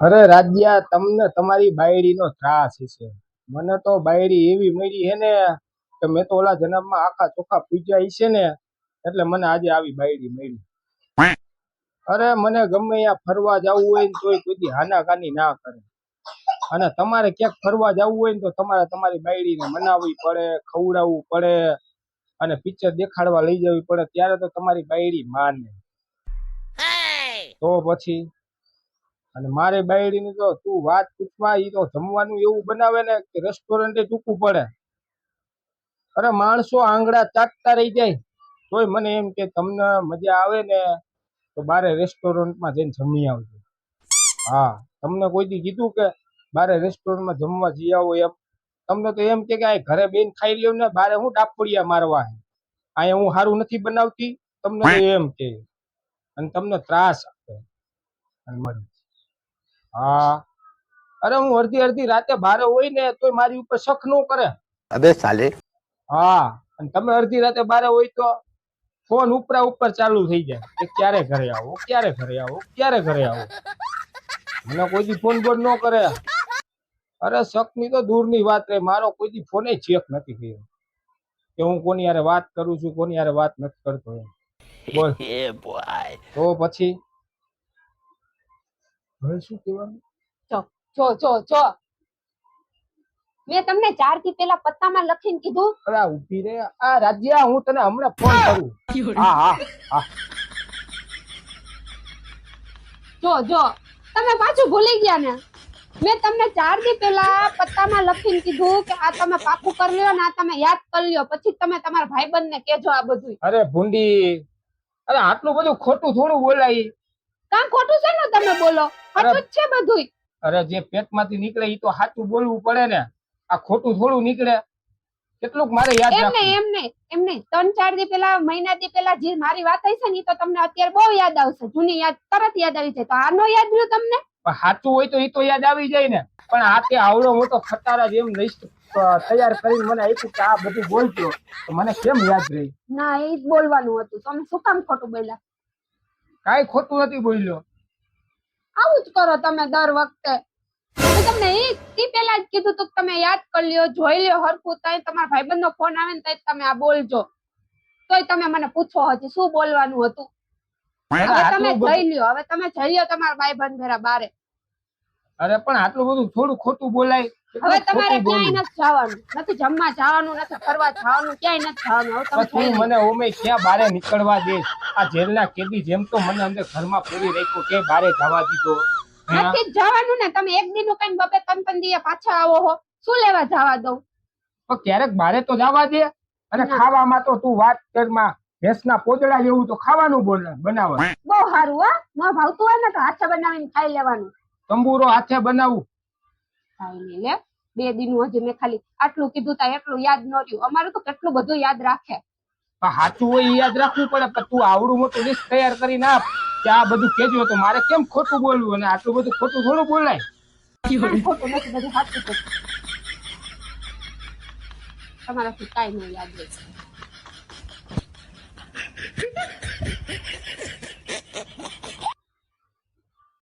અરે રાજ્યા તમને તમારી બાયડીનો ત્રાસ છે મને તો બાયડી એવી મળી હે ને કે મેં તો ઓલા જન્મમાં આખા ચોખા પૂજ્યા છે ને એટલે મને આજે આવી બાયડી મળી. અરે મને ગમે ત્યાં ફરવા જવું હોય ને તોય કોઈ હાનાકાની ના કરે. અને તમારે ક્યાંક ફરવા જવું હોય ને તો તમારે તમારી બાયડીને મનાવવી પડે ખવડાવવું પડે અને પિક્ચર દેખાડવા લઈ જવી પડે ત્યારે તો તમારી બાયડી માને. તો પછી? અને મારે બાયડીની તો તું વાત પૂછવા એ તો જમવાનું એવું બનાવે ને કે રેસ્ટોરન્ટે ચૂકવું પડે. અરે માણસો આંગળા ચાટતા રહી જાય. તોય મને એમ કે, તમને મજા આવે ને તો બારે રેસ્ટોરન્ટમાં જઈને જમી આવજો. હા, તમને કોઈ દી કીધું કે, બારે રેસ્ટોરન્ટમાં જમવા જઈ આવો એમ. તમને તો એમ કે આ ઘરે બેન ખાઈ લ્યો ને, બારે હું ડાપડિયા મારવા હે અહીંયા હું સારું નથી બનાવતી? તમને એમ કે, અને તમને ત્રાસ આપે. અને મને. હા. અરે હું અડધી અડધી રાતે ભારે હોય ને તોય મારી ઉપર શક નો કરે. અબે સાલે. હા અને તમે અડધી રાતે બારે હોય તો ફોન ઉપરા ઉપર ચાલુ થઈ જાય. કે ક્યારે ઘરે આવો ક્યારે ઘરે આવો ક્યારે ઘરે આવો? મને કોઈ દી ફોન બોન ન કરે. અરે શકની તો દૂરની વાત રહે મારો કોઈ દી ફોને ચેક નથી કર્યો. કે હું કોની યારે વાત કરું છું કોની યારે વાત નથી કરતો બોલ. એ બોય તો પછી? હવે શું કહેવાનું? જો જો જો મેં તમને ચારથી પેલા પત્તામાં લખીને કીધું. અરે ઊભી રે. આ રાજ્યા હું તને હમણાં ફોન કરું. હા હા હા. જો જો. તમે પાછું ભૂલી ગયા ને. મેં તમને ચાર દી પેલા પત્તામાં લખીને કીધું કે આ તમે પાકું કરી લ્યો ને આ તમે યાદ કરી લ્યો. પછી તમે તમારા ભાઈબંધ ને કેજો આ બધું અરે ભૂંડી. અરે આટલું બધું ખોટું થોડું બોલાય. કાં ખોટું છે ને તમે બોલો? ખોટું જ છે બધું અરે જે પેટમાંથી નીકળે એ તો સાચું બોલવું પડે ને. આ ખોટું થોડું નીકળે. કેટલુંક મારે યાદ એમ રાખવું. નહીં એમ નહીં એમ નહીં. ત્રણ ચાર દી પેલા મહિના દી પેલા જે મારી વાત થઈ છે ને તો તમને અત્યારે બહુ યાદ આવશે. જૂની યાદ તરત યાદ આવી જાય. તો આનો યાદ રહ્યો તમને? પણ સાચું હોય તો એ તો યાદ આવી જાય ને. પણ આ તે આવડો મોટો ખટારા જેમ લિસ્ટ તૈયાર કરીને મને આપ્યું કે આ બધું બોલજો. તો મને કેમ યાદ રહી? ના એ જ બોલવાનું હતું. તમે શું કામ ખોટું બોલ્યા? કાંઈ ખોટું નથી બોલ્યો. આવું જ કરો તમે દર વખતે. મેં તમને એ ઈ પેલા જ કીધું તું કે તમે યાદ કરી લ્યો જોઈ લ્યો હરખું તઈ તમારા ભાઈબંધ નો ફોન આવે ને તઈ તમે આ બોલજો. તોય તમે મને પૂછો હજી શું બોલવાનું હતું. હવે તમે જઈ લ્યો હવે તમે જઈ લ્યો તમારા ભાઈબંધ ભેરા બારે. અરે પણ આટલું બધું થોડું ખોટું બોલાય હવે તમારે ક્યાંય નથી જવાનું. નથી જમવા જવાનું નથી ફરવા જવાનું ક્યાંય નથી જવાનું. હવે તમે. મને ઓમે ક્યાં બારે નીકળવા દે આ જેલના કેદી જેમ તો મને અંદર ઘરમાં પૂરી રાખ્યો કે બારે જવા દીધો? નથી જવાનું ને તમે એક દી નું કઈ બબે ત્રણ દીએ પાછા આવો હો. શું લેવા જવા દઉં? પણ ક્યારેક બારે તો જવા દે. અને ખાવામાં તો તું વાત કરમાં ભેંસના પોદળા જેવું તો ખાવાનું બોલ બનાવે બહુ સારું હો. ન ભાવતું હોય ને તો હાથે બનાવીને ખાઈ લેવાનું. તંબુરો હાથે બનાવું. લે. બે દિન હજી મેં ખાલી આટલું કીધું તા એટલું યાદ ન રહ્યું. અમારું તો કેટલું બધું યાદ રાખે. પણ સાચું હોય યાદ રાખવું પડે પણ તું આવડું મોટું લિસ્ટ તૈયાર કરીને આપ કે આ બધું કેજો તો મારે કેમ ખોટું બોલવું અને આટલું બધું ખોટું થોડું બોલાય? ખોટું નથી બધું સાચું તમારાથી કાંઈ નહીં યાદ રહે